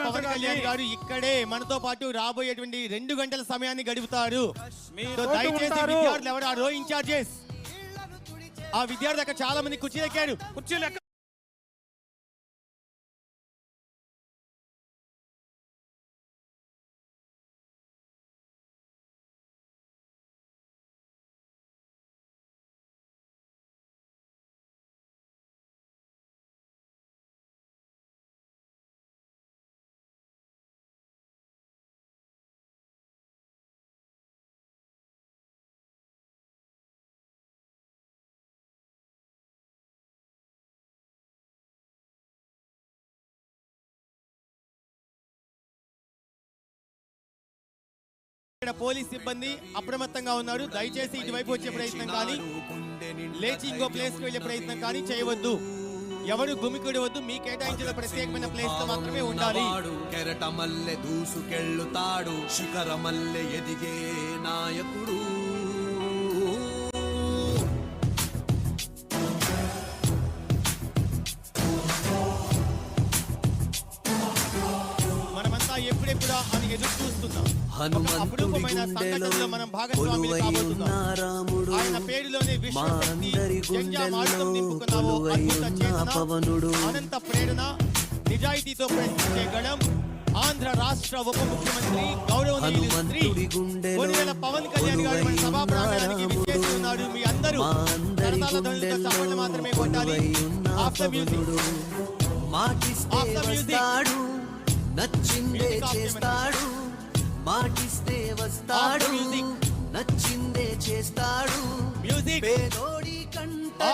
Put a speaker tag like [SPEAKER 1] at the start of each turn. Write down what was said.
[SPEAKER 1] పవన్ కళ్యాణ్ గారు ఇక్కడే మనతో పాటు రాబోయేటువంటి రెండు గంటల సమయాన్ని గడుపుతారు. దయచేసి. విద్యార్థులు ఎవరు ఆ రో ఇన్ఛార్జెస్? ఆ విద్యార్థి అక్కడ చాలా మంది కుర్చీలు ఎక్కారు.
[SPEAKER 2] కుర్చీలు
[SPEAKER 1] ఇక్కడ పోలీస్ సిబ్బంది అప్రమత్తంగా ఉన్నారు. దయచేసి ఇటువైపు వచ్చే ప్రయత్నం కానీ లేచి ఇంకో ప్లేస్కి వెళ్ళే ప్రయత్నం కానీ చేయవద్దు. ఎవరు గుమికూడవద్దు. మీ కేటాయించిన ప్రత్యేకమైన ప్లేస్లో మాత్రమే ఉండాలి.
[SPEAKER 3] కెరటమల్లె దూసుకెళ్ళుతాడు. శిఖరమల్లె ఎదిగే నాయకుడు.
[SPEAKER 1] ఎప్పుడెప్పుడా అని ఎదురు చూస్తున్నాం. ఒక
[SPEAKER 3] హనుమంతుడి
[SPEAKER 1] అపురూపమైన
[SPEAKER 3] గుండెలో
[SPEAKER 1] సంఘటనలో మనం భాగస్వాములు
[SPEAKER 3] కొలువై
[SPEAKER 1] కాబోతున్నాం.
[SPEAKER 3] ఉన్న రాముడు
[SPEAKER 1] ఆయన పేరులోనే
[SPEAKER 3] మా
[SPEAKER 1] విశ్వశక్తి
[SPEAKER 3] అందరి
[SPEAKER 1] జంజామార్గం
[SPEAKER 3] గుండెల్లో
[SPEAKER 1] నింపుకున్నావు
[SPEAKER 3] కొలువై
[SPEAKER 1] అద్భుత
[SPEAKER 3] ఉన్న
[SPEAKER 1] చేతన
[SPEAKER 3] పవనుడు.
[SPEAKER 1] అనంత ప్రేరణ నిజాయితీతో ప్రశ్నించే గణం ఆంధ్ర రాష్ట్ర ఉప ముఖ్యమంత్రి గౌరవనీయులు శ్రీ
[SPEAKER 3] హనుమంతుడి గుండెలో
[SPEAKER 1] కొనిదెల పవన్ కళ్యాణ్ గారు మన సభా ప్రాంగణానికి విచ్చేసి ఉన్నారు మీ అందరూ. ధ్వనులతో చప్పట్లు మాత్రమే కొట్టాలి. ఆఫ్టర్ మ్యూజిక్
[SPEAKER 3] నచ్చిందే చేస్తాడు మాటిస్తే వస్తాడు.